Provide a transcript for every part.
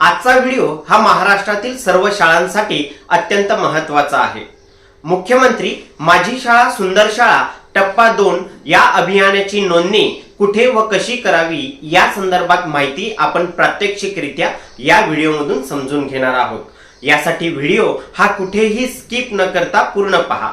आजचा व्हिडिओ हा महाराष्ट्रातील सर्व शाळांसाठी अत्यंत महत्त्वाचा आहे. मुख्यमंत्री माझी शाळा सुंदर शाळा टप्पा दोन या अभियानाची नोंदणी कुठे व कशी करावी या संदर्भात माहिती आपण प्रात्यक्षिकरित्या या व्हिडिओमधून समजून घेणार आहोत. यासाठी व्हिडिओ हा कुठेही स्किप न करता पूर्ण पहा.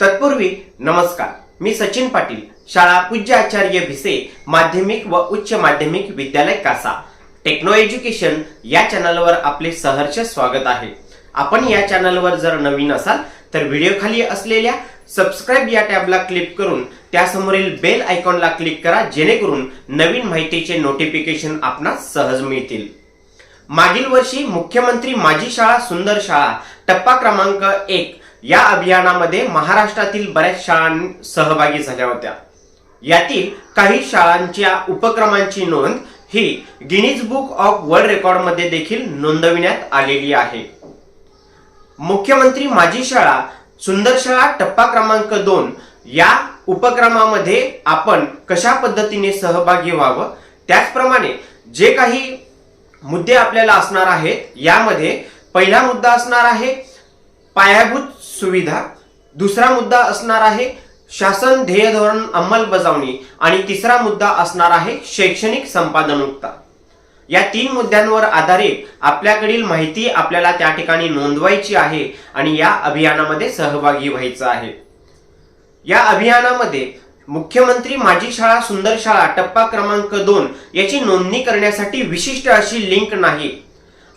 तत्पूर्वी नमस्कार. मी सचिन पाटील शाळा पूज्य आचार्य भिसे माध्यमिक व उच्च माध्यमिक विद्यालय कासा. टेक्नो एज्युकेशन या चॅनलवर आपले सहर्ष स्वागत आहे. आपण या चॅनलवर जर नवीन असाल तर व्हिडिओ खाली असलेल्या सबस्क्राईब या टॅबला क्लिक करून त्यासमोरील बेल आयकॉनला क्लिक करा जेणेकरून नवीन माहितीचे नोटिफिकेशन आपणास सहज मिळतील. मागील वर्षी मुख्यमंत्री माझी शाळा सुंदर शाळा टप्पा क्रमांक एक या अभियानामध्ये महाराष्ट्रातील बऱ्याच शाळांनी सहभागी झाल्या होत्या. यातील काही शाळांच्या उपक्रमांची नोंद ही गिनीज बुक ऑफ वर्ल्ड रेकॉर्डमध्ये देखील नोंदविण्यात आलेली आहे. मुख्यमंत्री माझी शाळा सुंदर शाळा टप्पा क्रमांक दोन या उपक्रमामध्ये आपण कशा पद्धतीने सहभागी व्हावं? त्याचप्रमाणे जे काही मुद्दे आपल्याला असणार आहेत यामध्ये पहिला मुद्दा असणार आहे पायाभूत सुविधा दुसरा मुद्दा असणार आहे शासन ध्येय धोरण अंमलबजावणी आणि तिसरा मुद्दा असणार आहे शैक्षणिक संपादनुकता या तीन मुद्द्यांवर आधारित आपल्याकडील माहिती आपल्याला त्या ठिकाणी नोंदवायची आहे आणि या अभियानामध्ये सहभागी व्हायचं आहे. या अभियानामध्ये मुख्यमंत्री माझी शाळा सुंदर शाळा टप्पा क्रमांक दोन याची नोंदणी करण्यासाठी विशिष्ट अशी लिंक नाही.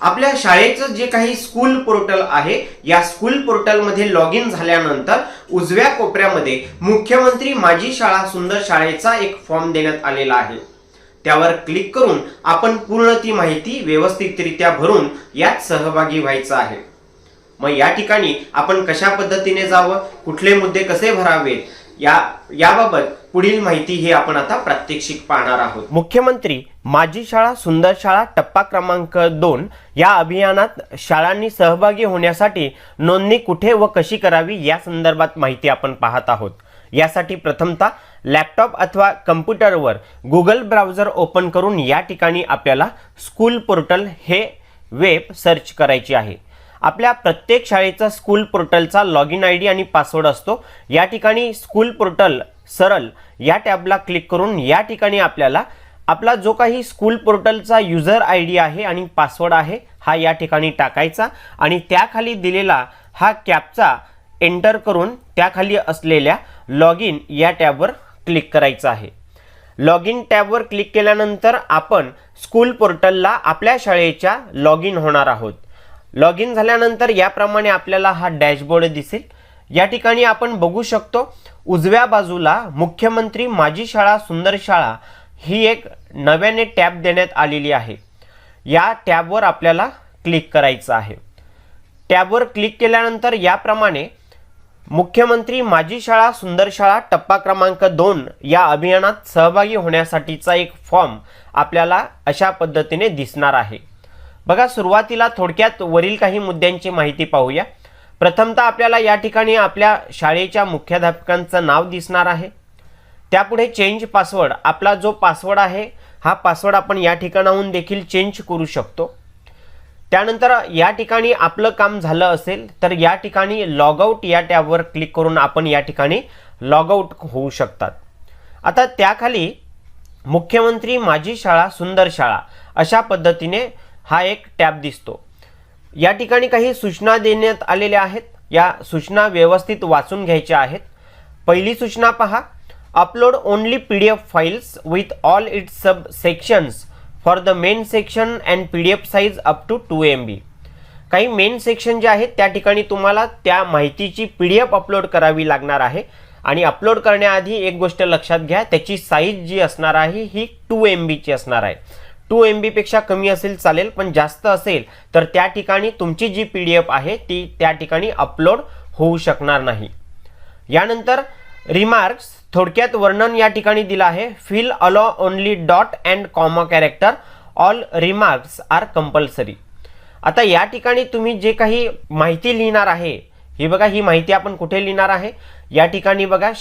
आपल्या शाळेचं जे काही स्कूल पोर्टल आहे या स्कूल पोर्टलमध्ये लॉग इन झाल्यानंतर उजव्या कोपऱ्यामध्ये मुख्यमंत्री माझी शाळा सुंदर शाळेचा एक फॉर्म देण्यात आलेला आहे. त्यावर क्लिक करून आपण पूर्ण ती माहिती व्यवस्थितरित्या भरून यात सहभागी व्हायचं आहे. मग या ठिकाणी आपण कशा पद्धतीने जावं कुठले मुद्दे कसे भरावेत या याबाबत पुढील माहिती ही आपण आता प्रात्यक्षिक पाहणार आहोत. मुख्यमंत्री माझी शाळा सुंदर शाळा टप्पा क्रमांक दोन या अभियानात शाळांनी सहभागी होण्यासाठी नोंदणी कुठे व कशी करावी या संदर्भात माहिती आपण पाहत आहोत. यासाठी प्रथमतः लॅपटॉप अथवा कम्प्युटरवर गुगल ब्राउझर ओपन करून या ठिकाणी आपल्याला स्कूल पोर्टल हे वेब सर्च करायची आहे. आपल्या प्रत्येक शाळेचा स्कूल पोर्टलचा लॉग इन आय डी आणि पासवर्ड असतो. या ठिकाणी स्कूल पोर्टल सरळ या टॅबला क्लिक करून या ठिकाणी आपल्याला आपला जो काही स्कूल पोर्टलचा युजर आय डी आहे आणि पासवर्ड आहे हा या ठिकाणी टाकायचा आणि त्याखाली दिलेला हा कॅपचा एंटर करून त्याखाली असलेल्या लॉग इन या टॅबवर क्लिक करायचं आहे. लॉग इन टॅबवर क्लिक केल्यानंतर आपण स्कूल पोर्टलला आपल्या शाळेच्या लॉग इन होणार आहोत. लॉग इन झाल्यानंतर याप्रमाणे आपल्याला हा डॅशबोर्ड दिसेल. या ठिकाणी आपण बघू शकतो उजव्या बाजूला मुख्यमंत्री माझी शाळा सुंदर शाळा ही एक नव्याने टॅब देण्यात आलेली आहे. या टॅबवर आपल्याला क्लिक करायचं आहे. टॅबवर क्लिक केल्यानंतर याप्रमाणे मुख्यमंत्री माझी शाळा सुंदर शाळा टप्पा क्रमांक दोन या अभियानात सहभागी होण्यासाठीचा एक फॉर्म आपल्याला अशा पद्धतीने दिसणार आहे. बघा सुरुवातीला थोडक्यात वरील काही मुद्द्यांची माहिती पाहूया. प्रथमतः आपल्याला या ठिकाणी आपल्या शाळेच्या मुख्याध्यापकांचं नाव दिसणार आहे. त्यापुढे चेंज पासवर्ड आपला जो पासवर्ड आहे हा पासवर्ड आपण या ठिकाणाहून देखील चेंज करू शकतो. त्यानंतर या ठिकाणी आपलं काम झालं असेल तर या ठिकाणी लॉगआउट या टॅबवर क्लिक करून आपण या ठिकाणी लॉगआउट होऊ शकतात. आता त्याखाली मुख्यमंत्री माझी शाळा सुंदर शाळा अशा पद्धतीने हा एक टॅब दिसतो. या ठिकाणी काही सूचना देण्यात आलेल्या आहेत. या सूचना व्यवस्थित वाचून घ्यायच्या आहेत. पहिली सूचना पहा. Upload only P D F files with all its sub sections for the main section and P D F size up to two M B काही मेन सेक्शन जे आहेत त्या ठिकाणी तुम्हाला त्या माहितीची पी डी एफ अपलोड करावी लागणार आहे. आणि अपलोड करण्याआधी एक गोष्ट लक्षात घ्या त्याची साईज जी असणार आहे ही टू एम बीची असणार आहे. टू एम बीपेक्षा कमी असेल चालेल पण जास्त असेल तर त्या ठिकाणी तुमची जी पी डी एफ आहे ती त्या ठिकाणी अपलोड होऊ शकणार नाही. यानंतर रिमार्क्स थोडक्यात वर्णन या ठिकाणी दिलं आहे fill allow only dot and comma character all remarks are compulsory. आता या ठिकाणी तुम्ही जे काही माहिती लिहिणार आहे ही बघा ही माहिती आपण कुठे लिहिणार आहे? या ठिकाणी बघा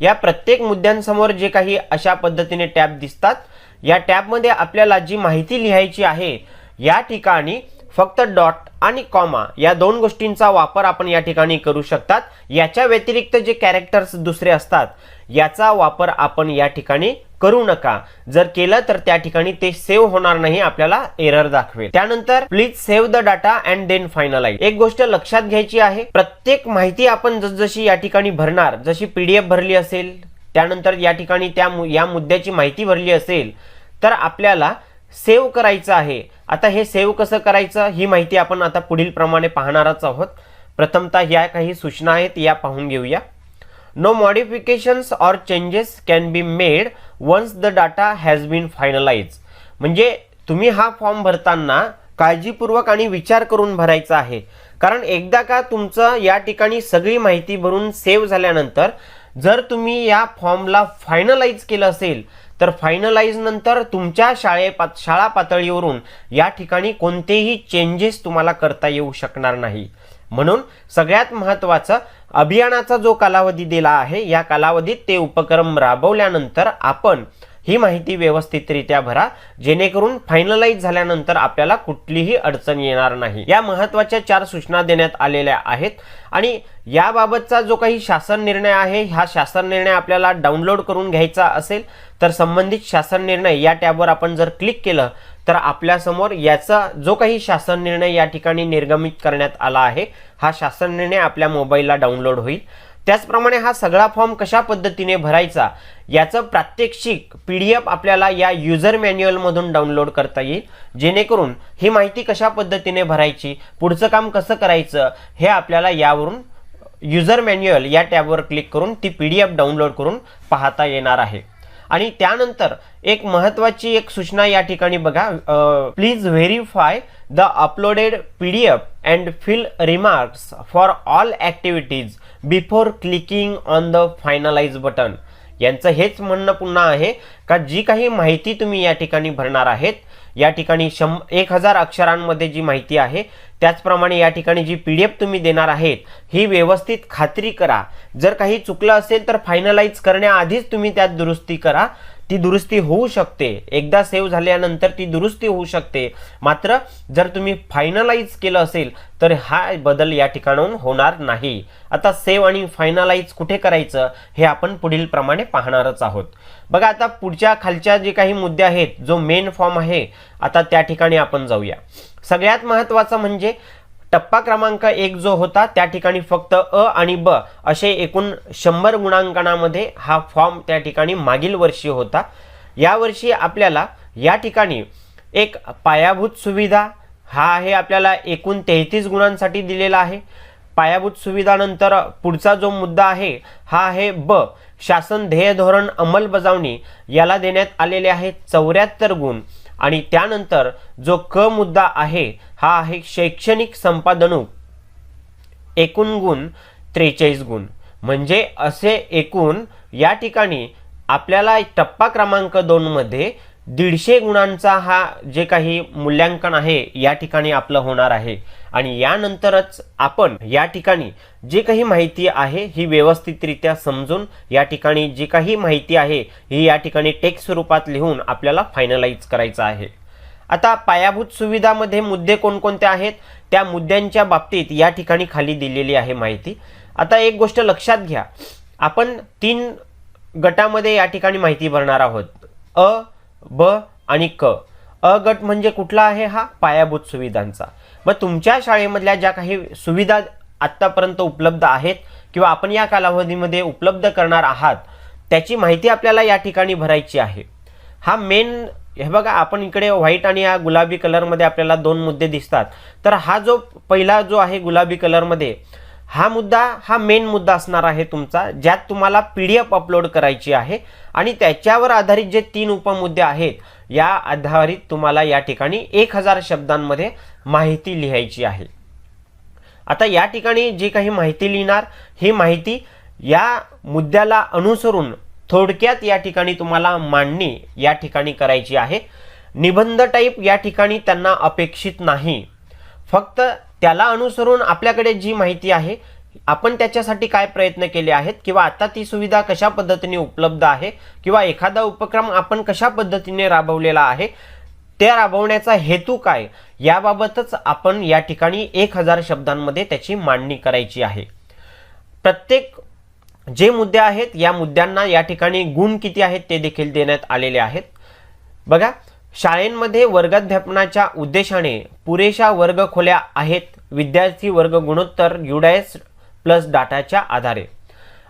या प्रत्येक मुद्द्यांसमोर जे काही अशा पद्धतीने टॅब दिसतात या टॅबमध्ये आपल्याला जी माहिती लिहायची आहे या ठिकाणी फक्त डॉट आणि कॉमा या दोन गोष्टींचा वापर आपण या ठिकाणी करू शकतात. याच्या व्यतिरिक्त जे कॅरेक्टर्स दुसरे असतात याचा वापर आपण या ठिकाणी करू नका. जर केलं तर त्या ठिकाणी ते सेव्ह होणार नाही आपल्याला एरर दाखवेल. त्यानंतर please save the data and then finalise. एक गोष्ट लक्षात घ्यायची आहे प्रत्येक माहिती आपण जसजशी या ठिकाणी भरणार जशी पीडीएफ भरली असेल त्यानंतर या ठिकाणी त्या या मुद्द्याची माहिती भरली असेल तर आपल्याला सेव्ह करायचं आहे. आता हे सेव्ह कसं करायचं ही माहिती आपण आता पुढील प्रमाणे पाहणारच आहोत. प्रथमतः या काही सूचना आहेत या पाहून घेऊया. No modifications or changes can be made once the data has been finalise म्हणजे तुम्ही हा फॉर्म भरताना काळजीपूर्वक आणि विचार करून भरायचा आहे. कारण एकदा का तुमचं या ठिकाणी सगळी माहिती भरून सेव्ह झाल्यानंतर जर तुम्ही या फॉर्मला फायनलाइज केलं असेल तर फायनलाइज नंतर तुमच्या शाळे पात शाळा पातळीवरून या ठिकाणी कोणतेही चेंजेस तुम्हाला करता येऊ शकणार नाही. म्हणून सगळ्यात महत्त्वाचं अभियानाचा जो कालावधी दिला आहे या कालावधीत ते उपक्रम राबवल्यानंतर आपण ही माहिती व्यवस्थितरित्या भरा जेणेकरून फायनलाइज झाल्यानंतर आपल्याला कुठलीही अडचण येणार नाही. या महत्त्वाच्या चार सूचना देण्यात आलेल्या आहेत आणि याबाबतचा जो काही शासन निर्णय आहे हा शासन निर्णय आपल्याला डाउनलोड करून घ्यायचा असेल तर संबंधित शासन निर्णय या टॅबवर आपण जर क्लिक केलं तर आपल्यासमोर याचा जो काही शासन निर्णय या ठिकाणी निर्गमित करण्यात आला आहे हा शासन निर्णय आपल्या मोबाईलला डाउनलोड होईल. त्याचप्रमाणे हा सगळा फॉर्म कशा पद्धतीने भरायचा याचं प्रात्यक्षिक पी डी एफ आपल्याला या युजर मॅन्युअलमधून डाउनलोड करता येईल. जेणेकरून ही माहिती कशा पद्धतीने भरायची पुढचं काम कसं करायचं हे आपल्याला यावरून युजर मॅन्युअल या टॅबवर क्लिक करून ती पी डी एफ डाउनलोड करून पाहता येणार आहे. आणि त्यानंतर एक महत्त्वाची एक सूचना या ठिकाणी बघा please verify the uploaded P D F and fill remarks for all activities before clicking on the finalise button. यांचं हेच म्हणणं पुन्हा आहे का जी काही माहिती तुम्ही या ठिकाणी भरणार आहेत या ठिकाणी शं एक हजार अक्षरांमध्ये जी माहिती आहे त्याचप्रमाणे या ठिकाणी जी पी डी एफ तुम्ही देणार आहेत ही व्यवस्थित खात्री करा. जर काही चुकलं असेल तर फायनलाइज करण्याआधीच तुम्ही त्यात दुरुस्ती करा. ती दुरुस्ती होऊ शकते. एकदा सेव्ह झाल्यानंतर ती दुरुस्ती होऊ शकते. मात्र जर तुम्ही फायनलाइज केलं असेल तर हा बदल या ठिकाणाहून होणार नाही. आता सेव्ह आणि फायनलाइज कुठे करायचं हे आपण पुढील प्रमाणे पाहणारच आहोत. बघा आता पुढच्या खालच्या जे काही मुद्दे आहेत जो मेन फॉर्म आहे आता त्या ठिकाणी आपण जाऊया. सगळ्यात महत्त्वाचं म्हणजे टप्पा क्रमांक एक जो होता त्या ठिकाणी फक्त अ आणि ब असे एकूण शंभर गुणांकनामध्ये हा फॉर्म त्या ठिकाणी मागील वर्षी होता. यावर्षी आपल्याला या ठिकाणी एक पायाभूत सुविधा हा आहे आपल्याला एकूण तेहतीस गुणांसाठी दिलेला आहे. पायाभूत सुविधानंतर पुढचा जो मुद्दा आहे हा आहे ब. शासन ध्येय धोरण अंमलबजावणी याला देण्यात आलेले आहे चौऱ्याहत्तर गुण. आणि त्यानंतर जो क मुद्दा आहे हा आहे शैक्षणिक संपादनूक. एकूण गुण त्रेचाळीस गुण. म्हणजे असे एकूण या ठिकाणी आपल्याला टप्पा क्रमांक दोनमध्ये दीडशे गुणांचा हा जे काही मूल्यांकन आहे या ठिकाणी आपलं होणार आहे. आणि यानंतरच आपण या ठिकाणी जी काही माहिती आहे ही व्यवस्थितरित्या समजून या ठिकाणी जी काही माहिती आहे ही या ठिकाणी टेक्स्ट स्वरूपात लिहून आपल्याला फायनलाइज करायचं आहे. आता पायाभूत सुविधामध्ये मुद्दे कोणकोणते आहेत त्या मुद्द्यांच्या बाबतीत या ठिकाणी खाली दिलेली आहे माहिती. आता एक गोष्ट लक्षात घ्या. आपण तीन गटामध्ये या ठिकाणी माहिती भरणार आहोत. अ ब आणि क. अ गट म्हणजे कुठला आहे हा? पायाभूत सुविधांचा. मग तुमच्या शाळेमधल्या ज्या काही सुविधा आत्तापर्यंत उपलब्ध आहेत किंवा आपण या कालावधीमध्ये उपलब्ध करणार आहात त्याची माहिती आपल्याला या ठिकाणी भरायची आहे. हा मेन हे बघा आपण इकडे व्हाईट आणि या गुलाबी कलरमध्ये आपल्याला दोन मुद्दे दिसतात. तर हा जो पहिला जो आहे गुलाबी कलरमध्ये हा मुद्दा हा मेन मुद्दा असणार आहे तुमचा ज्यात तुम्हाला पी डी एफ अपलोड करायची आहे आणि त्याच्यावर आधारित जे तीन उपमुद्दे आहेत या आधारित तुम्हाला या ठिकाणी एक हजार शब्दांमध्ये माहिती लिहायची आहे. आता या ठिकाणी जी काही माहिती लिहिणार ही माहिती या मुद्द्याला अनुसरून थोडक्यात या ठिकाणी तुम्हाला मांडणी या ठिकाणी करायची आहे. निबंध टाईप या ठिकाणी त्यांना अपेक्षित नाही. फक्त त्याला अनुसरून आपल्याकडे जी माहिती आहे आपण त्याच्यासाठी काय प्रयत्न केले आहेत किंवा आता ती सुविधा कशा पद्धतीने उपलब्ध आहे किंवा एखादा उपक्रम आपण कशा पद्धतीने राबवलेला आहे त्या राबवण्याचा हेतू काय याबाबतच आपण या ठिकाणी एक हजार शब्दांमध्ये त्याची मांडणी करायची आहे. प्रत्येक जे मुद्दे आहेत या मुद्द्यांना या ठिकाणी गुण किती आहेत ते देखील देण्यात आलेले आहेत. बघा शाळेंमध्ये वर्गाध्यापनाच्या उद्देशाने पुरेशा वर्गखोल्या आहेत. विद्यार्थी वर्ग गुणोत्तर युडायस प्लस डाटाच्या आधारे.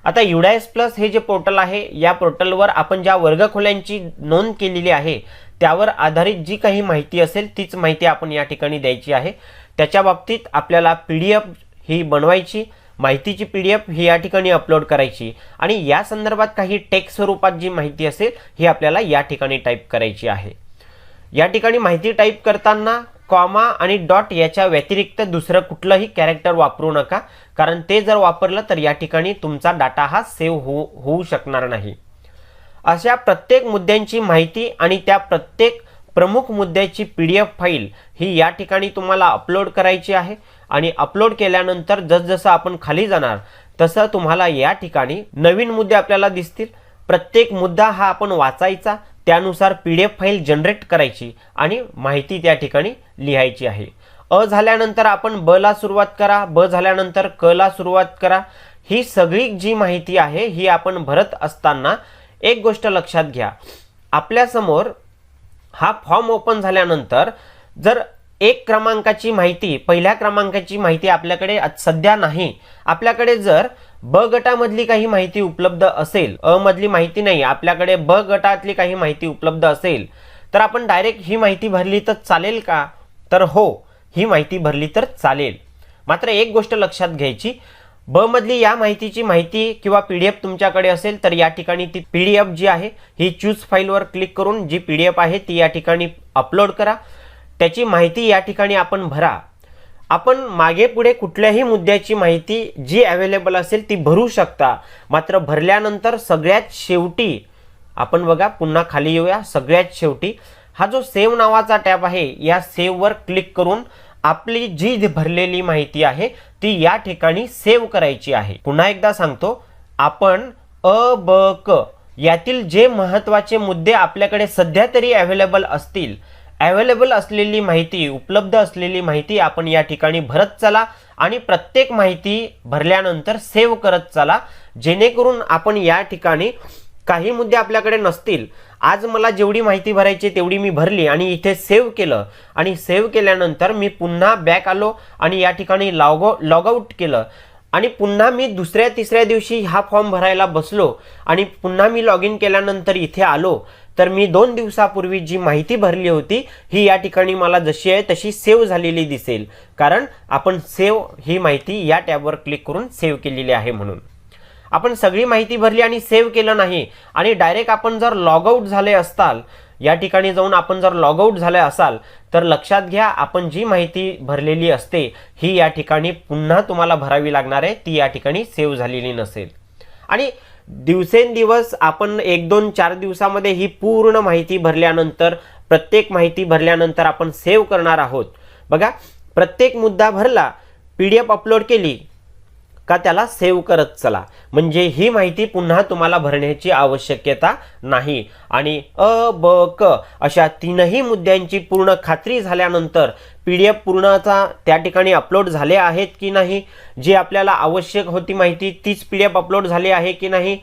आता युडायस प्लस हे जे पोर्टल आहे या पोर्टलवर आपण ज्या वर्गखोल्यांची नोंद केलेली आहे त्यावर आधारित जी काही माहिती असेल तीच माहिती आपण या ठिकाणी द्यायची आहे. त्याच्या बाबतीत आपल्याला पी डी एफ ही बनवायची माहितीची पी डी एफ ही या ठिकाणी अपलोड करायची आणि या संदर्भात काही टेक्स्ट स्वरूपात जी माहिती असेल ही आपल्याला या ठिकाणी टाईप करायची आहे. या ठिकाणी माहिती टाईप करताना कॉमा आणि डॉट याच्या व्यतिरिक्त दुसरं कुठलंही कॅरेक्टर वापरू नका. कारण ते जर वापरलं तर या ठिकाणी तुमचा डाटा हा सेव्ह होऊ होऊ शकणार नाही. अशा प्रत्येक मुद्द्यांची माहिती आणि त्या प्रत्येक प्रमुख मुद्द्याची पी डी एफ फाईल ही या ठिकाणी तुम्हाला अपलोड करायची आहे. आणि अपलोड केल्यानंतर जसजसं आपण खाली जाणार तसं तुम्हाला या ठिकाणी नवीन मुद्दे आपल्याला दिसतील. प्रत्येक मुद्दा हा आपण वाचायचा. त्यानुसार P D F file generate करायची आणि माहिती त्या ठिकाणी लिहायची आहे. अ झाल्यानंतर आपण ब ला सुरुवात करा ब झाल्यानंतर क ला सुरुवात करा. ही सगळी जी माहिती आहे ही आपण भरत असताना एक गोष्ट लक्षात घ्या. आपल्यासमोर हा फॉर्म ओपन झाल्यानंतर जर एक क्रमांकाची माहिती पहिल्या क्रमांकाची माहिती आपल्याकडे सध्या नाही आपल्याकडे जर ब गटामधली काही माहिती उपलब्ध असेल अ मधली माहिती नाही आपल्याकडे ब गटातली काही माहिती उपलब्ध असेल तर आपण डायरेक्ट ही माहिती भरली तर चालेल का? तर हो ही माहिती भरली तर चालेल. मात्र एक गोष्ट लक्षात घ्यायची ब मधली या माहितीची माहिती किंवा पी डी एफ तुमच्याकडे असेल तर या ठिकाणी ती पी डी एफ जी आहे ही चूज फाईलवर क्लिक करून जी पी डी एफ आहे ती या ठिकाणी अपलोड करा. त्याची माहिती या ठिकाणी आपण भरा. आपण मागे पुढे कुठल्याही मुद्द्याची माहिती जी अवेलेबल असेल ती भरू शकता. मात्र भरल्यानंतर सगळ्यात शेवटी आपण बघा पुन्हा खाली येऊया. सगळ्यात शेवटी हा जो सेव नावाचा टॅब आहे या सेववर क्लिक करून आपली जी भरलेली माहिती आहे ती या ठिकाणी सेव्ह करायची आहे. पुन्हा एकदा सांगतो आपण अ ब क यातील जे महत्त्वाचे मुद्दे आपल्याकडे सध्या तरी अवेलेबल असतील ॲवेलेबल असलेली माहिती उपलब्ध असलेली माहिती आपण या ठिकाणी भरत चला आणि प्रत्येक माहिती भरल्यानंतर सेव्ह करत चला जेणेकरून आपण या ठिकाणी काही मुद्दे आपल्याकडे नसतील. आज मला जेवढी माहिती भरायची तेवढी मी भरली आणि इथे सेव्ह केलं. आणि सेव्ह केल्यानंतर मी पुन्हा बॅक आलो आणि या ठिकाणी लॉग लॉग आऊट केलं. आणि पुन्हा मी दुसऱ्या तिसऱ्या दिवशी हा फॉर्म भरायला बसलो आणि पुन्हा मी लॉग इन केल्यानंतर इथे आलो. तर मी दोन दिवसापूर्वी जी माहिती भरली होती ही या ठिकाणी मला जशी आहे तशी सेव्ह झालेली दिसेल. कारण आपण सेव्ह ही माहिती या टॅबवर क्लिक करून सेव्ह केलेली आहे म्हणून. आपण सगळी माहिती भरली आणि सेव्ह केलं नाही आणि डायरेक्ट आपण जर लॉग आऊट झाले असताल या ठिकाणी जाऊन आपण जर लॉग आऊट झाले असाल तर लक्षात घ्या आपण जी माहिती भरलेली असते ही या ठिकाणी पुन्हा तुम्हाला भरावी लागणार आहे ती या ठिकाणी सेव्ह झालेली नसेल. आणि दिवसेंदिवस आपण एक दोन चार दिवसामध्ये ही पूर्ण माहिती भरल्यानंतर प्रत्येक माहिती भरल्यानंतर आपण सेव्ह करणार आहोत. बघा प्रत्येक मुद्दा भरला पी डी एफ अपलोड केली का त्याला सेव्ह करत चला. म्हणजे ही माहिती पुन्हा तुम्हाला भरण्याची आवश्यकता नाही. आणि अ ब क अशा तीनही मुद्द्यांची पूर्ण खात्री झाल्यानंतर पी डी एफ पूर्णचा त्या ठिकाणी अपलोड झाले आहेत की नाही? जी आपल्याला आवश्यक होती माहिती तीच पी डी एफ अपलोड झाली आहे की नाही?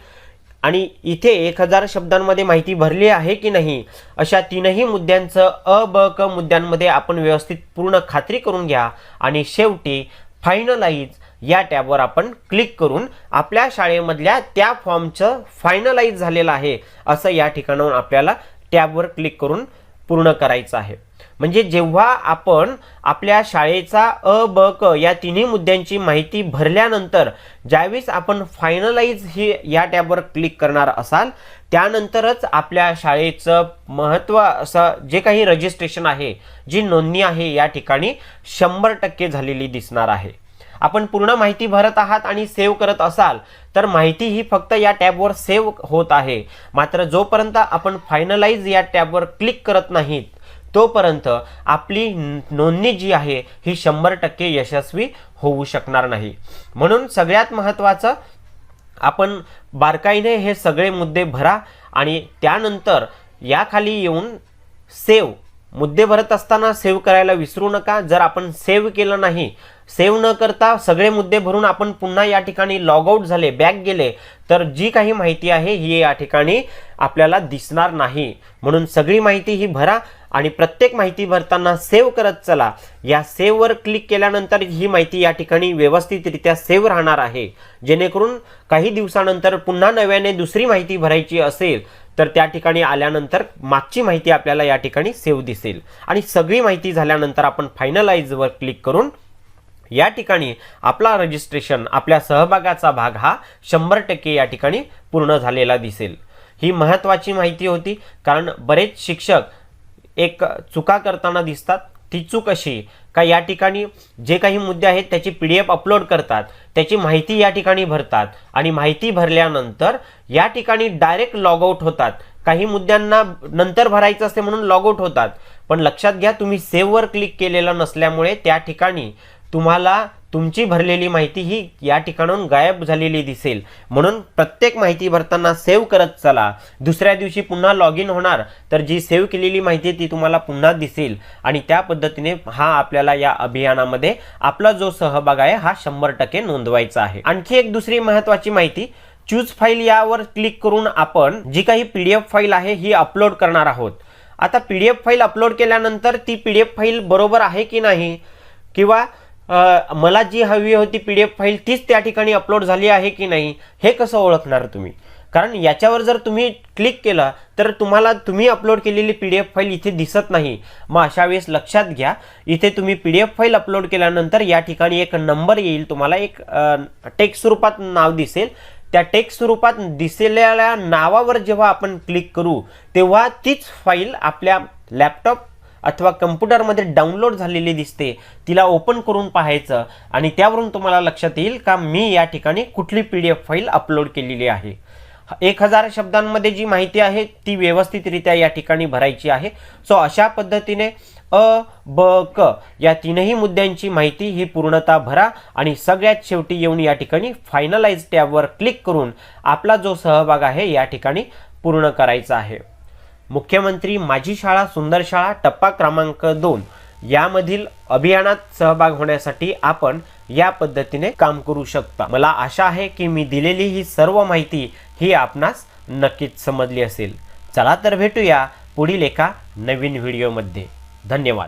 आणि इथे एक हजार शब्दांमध्ये माहिती भरली आहे की नाही? अशा तीनही मुद्द्यांचं अ ब क मुद्द्यांमध्ये आपण व्यवस्थित पूर्ण खात्री करून घ्या. आणि शेवटी फायनलाइज या टॅबवर आपण क्लिक करून आपल्या शाळेमधल्या त्या फॉर्मचं फायनलाइज झालेलं आहे असं या ठिकाणाहून आपल्याला टॅबवर क्लिक करून पूर्ण करायचं आहे. म्हणजे जेव्हा आपण आपल्या शाळेचा अ ब क या तिन्ही मुद्द्यांची माहिती भरल्यानंतर ज्यावेळेस आपण फायनलाइज ही या टॅबवर क्लिक करणार असाल त्यानंतरच आपल्या शाळेचं महत्त्व असं जे काही रजिस्ट्रेशन आहे जी नोंदणी आहे या ठिकाणी शंभर टक्के झालेली दिसणार आहे. आपण पूर्ण माहिती भरत आहात आणि सेव्ह करत असाल तर माहिती ही फक्त या टॅबवर सेव्ह होत आहे. मात्र जोपर्यंत आपण फायनलाइज या टॅबवर क्लिक करत नाहीत तोपर्यंत आपली नोंदणी जी आहे ही शंभर टक्के यशस्वी होऊ शकणार नाही. म्हणून सगळ्यात महत्त्वाचं आपण बारकाईने हे सगळे मुद्दे भरा आणि त्यानंतर याखाली येऊन सेव्ह मुद्दे भरत असताना सेव्ह करायला विसरू नका. जर आपण सेव्ह केलं नाही सेव्ह न करता सगळे मुद्दे भरून आपण पुन्हा या ठिकाणी लॉग आउट झाले बॅक गेले तर जी काही माहिती आहे ही या ठिकाणी आपल्याला दिसणार नाही. म्हणून सगळी माहिती ही भरा. आणि प्रत्येक माहिती भरताना सेव्ह करत चला. या सेव्हवर क्लिक केल्यानंतर ही माहिती या ठिकाणी व्यवस्थितरित्या सेव्ह राहणार आहे. जेणेकरून काही दिवसानंतर पुन्हा नव्याने दुसरी माहिती भरायची असेल तर त्या ठिकाणी आल्यानंतर मागची माहिती आपल्याला या ठिकाणी सेव्ह दिसेल. आणि सगळी माहिती झाल्यानंतर आपण फायनलाइजवर क्लिक करून या ठिकाणी आपला रजिस्ट्रेशन आपल्या सहभागाचा भाग हा शंभर टक्के या ठिकाणी पूर्ण झालेला दिसेल. ही महत्त्वाची माहिती होती कारण बरेच शिक्षक एक चुका करताना दिसतात. ती चूक अशी का या ठिकाणी जे काही मुद्दे आहेत त्याची पी डी एफ अपलोड करतात. त्याची माहिती या ठिकाणी भरतात. आणि माहिती भरल्यानंतर या ठिकाणी डायरेक्ट लॉगआउट होतात. काही मुद्द्यांना नंतर भरायचं असते म्हणून लॉगआउट होतात. पण लक्षात घ्या तुम्ही सेव्हवर क्लिक केलेलं नसल्यामुळे त्या ठिकाणी तुम्हाला तुमची भरलेली माहिती ही या ठिकाणाहून गायब झालेली दिसेल. म्हणून प्रत्येक माहिती भरताना सेव्ह करत चला. दुसऱ्या दिवशी पुन्हा लॉग इन होणार तर जी सेव्ह केलेली माहिती ती तुम्हाला पुन्हा दिसेल. आणि त्या पद्धतीने हा आपल्याला या अभियानामध्ये आपला जो सहभाग आहे हा शंभर टक्के नोंदवायचा आहे. आणखी एक दुसरी महत्वाची माहिती चूज फाईल यावर क्लिक करून आपण जी काही पी डी एफ फाईल आहे ही अपलोड करणार आहोत. आता P D F file upload केल्यानंतर ती पी डी एफ फाईल बरोबर आहे की नाही? किंवा मला जी हवी होती पी डी एफ फाईल तीच त्या ठिकाणी अपलोड झाली आहे की नाही हे कसं ओळखणार तुम्ही? कारण याच्यावर जर तुम्ही क्लिक केलं तर तुम्हाला तुम्ही अपलोड केलेली पी डी एफ फाईल इथे दिसत नाही. मग अशा वेळेस लक्षात घ्या इथे तुम्ही P D F file upload केल्यानंतर या ठिकाणी एक नंबर येईल तुम्हाला एक टेक्स्ट स्वरूपात नाव दिसेल. त्या टेक्स्ट स्वरूपात दिसलेल्या नावावर जेव्हा आपण क्लिक करू तेव्हा तीच फाईल आपल्या लॅपटॉप अथवा कम्प्युटरमध्ये डाउनलोड झालेली दिसते तिला ओपन करून पाहायचं आणि त्यावरून तुम्हाला लक्षात येईल का मी या ठिकाणी कुठली P D F file upload केलेली आहे. एक हजार शब्दांमध्ये जी माहिती आहे ती व्यवस्थितरित्या या ठिकाणी भरायची आहे. सो अशा पद्धतीने अ ब क या तीनही मुद्द्यांची माहिती ही पूर्णतः भरा आणि सगळ्यात शेवटी येऊन या ठिकाणी फायनलाइज टॅबवर क्लिक करून आपला जो सहभाग आहे या ठिकाणी पूर्ण करायचा आहे. मुख्यमंत्री माझी शाळा सुंदर शाळा टप्पा क्रमांक दोन यामधील अभियानात सहभाग होण्यासाठी आपण या पद्धतीने काम करू शकता. मला आशा आहे की मी दिलेली ही सर्व माहिती ही आपणास नक्कीच समजली असेल. चला तर भेटूया पुढील एका नवीन व्हिडिओमध्ये. धन्यवाद.